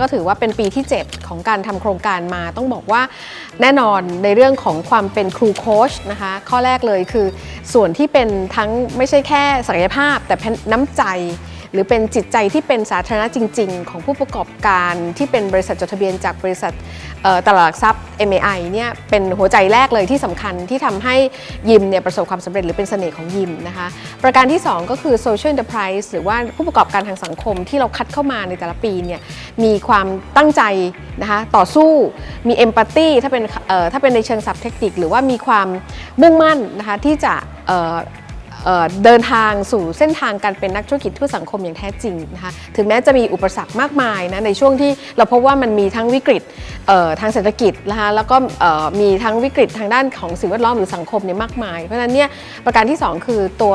ก็ถือว่าเป็นปีที่ 7 ของการทำโครงการมา ต้องบอกว่าแน่นอนในเรื่องของความเป็นครูโค้ชนะคะข้อแรกเลยคือส่วนที่เป็นทั้งไม่ใช่แค่ศักยภาพ แต่นน้ำใจ หรือเป็นจิตใจที่เป็นสาธารณะจริง ๆ ของผู้ประกอบการที่เป็นบริษัทจดทะเบียนจากบริษัทตลาดหลักทรัพย์ MAI เนี่ยเป็นหัวใจแรกเลยที่สำคัญที่ทำให้ยิมเนี่ยประสบความสำเร็จหรือเป็นเสน่ห์ของยิมนะคะ ประการที่ 2 ก็คือ social enterprise หรือว่าผู้ประกอบการทางสังคมที่เราคัดเข้ามาในแต่ละปีเนี่ยมีความตั้งใจนะคะต่อสู้มี empathy ถ้าเป็นถ้าเป็นในเชิงศัพท์เทคนิค หรือว่ามีความมุ่งมั่นนะคะที่จะ เดินทางสู่เส้นทางการเป็นนักธุรกิจเพื่อสังคมอย่างแท้จริงนะคะถึงแม้จะมีอุปสรรคมากมายนะในช่วงที่เราพบว่ามันมีทั้งวิกฤตทางเศรษฐกิจนะคะแล้วก็มีทั้งวิกฤตทางด้านของสิ่งแวดล้อมหรือสังคมเนี่ยมากมาย เพราะฉะนั้นเนี่ยประการที่ 2 คือตัว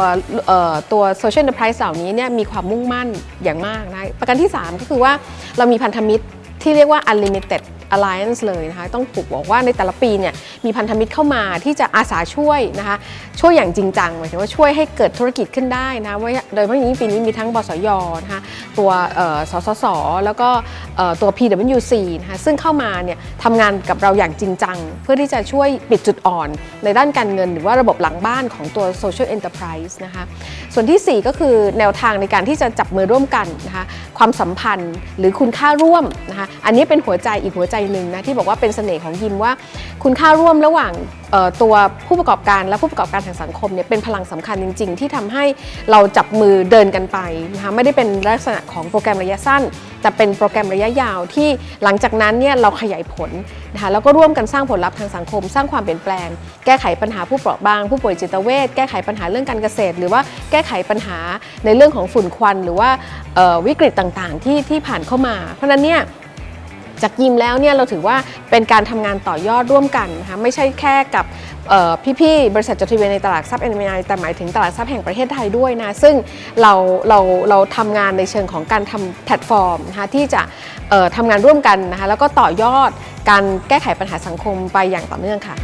ตัว social enterprise เหล่านี้เนี่ยมีความมุ่งมั่นอย่างมากนะประการที่ 3 ก็คือว่าเรามีพันธมิตร ที่เรียกว่า unlimited Alliance เลยนะคะต้องถูกบอกว่าในแต่ละปีเนี่ยมีพันธมิตรเข้ามาที่จะอาสาช่วยนะคะช่วยอย่างจริงจังหมายถึงว่าช่วยให้เกิดธุรกิจขึ้นได้นะว่าโดยเฉพาะอย่างยิ่งปีนี้มีทั้งบสยนะคะตัวเอ่อสสสแล้วก็ ตัว PwC นะคะซึ่งเข้ามาเนี่ยทำงานกับเราอย่างจริงจัง เพื่อที่จะช่วยปิดจุดอ่อน ในด้านการเงิน หรือว่าระบบหลังบ้านของตัว Social Enterprise นะคะส่วนทีสี่ 4 ก็คือแนวทางในการที่จะจับมือร่วมกันนะคะความสัมพันธ์หรือคุณค่าร่วมนะคะอันนี้เป็นหัวใจอีกหัวใจหนึ่งนะที่บอกว่าเป็นเสน่ห์ของยิมว่า คุณค่าร่วมระหว่าง ตัวผู้ประกอบการและผู้ประกอบการทางสังคมเนี่ยเป็นพลังสำคัญจริง ๆ ที่ทำให้เราจับมือเดินกันไปนะคะไม่ได้เป็นลักษณะของโปรแกรมระยะสั้น แต่เป็นโปรแกรมระยะยาวที่หลังจากนั้นเนี่ยเราขยายผลนะคะแล้วก็ร่วมกันสร้างผลลัพธ์ทางสังคม สร้างความเปลี่ยนแปลง แก้ไขปัญหาผู้เปราะบาง ผู้ป่วยจิตเวชแก้ไขปัญหาเรื่องการเกษตร หรือว่าแก้ไขปัญหาในเรื่องของฝุ่นควัน หรือว่าวิกฤตต่างๆ ที่ที่ผ่านเข้ามา เพราะนั้นเนี่ย จากยิมแล้วเนี่ยเราถือว่าเป็นการทำงานต่อยอดร่วมกันนะคะไม่ใช่แค่กับเอ่อพี่ๆบริษัทจดทะเบียนในตลาดทรัพย์ NMI แต่หมายถึงตลาดทรัพย์แห่งประเทศไทยด้วยนะซึ่งเราเราเราทำงานในเชิงของการทำแพลตฟอร์มนะคะที่จะเอ่อทำงานร่วมกันนะคะแล้วก็ต่อยอดการแก้ไขปัญหาสังคมไปอย่างต่อเนื่องค่ะ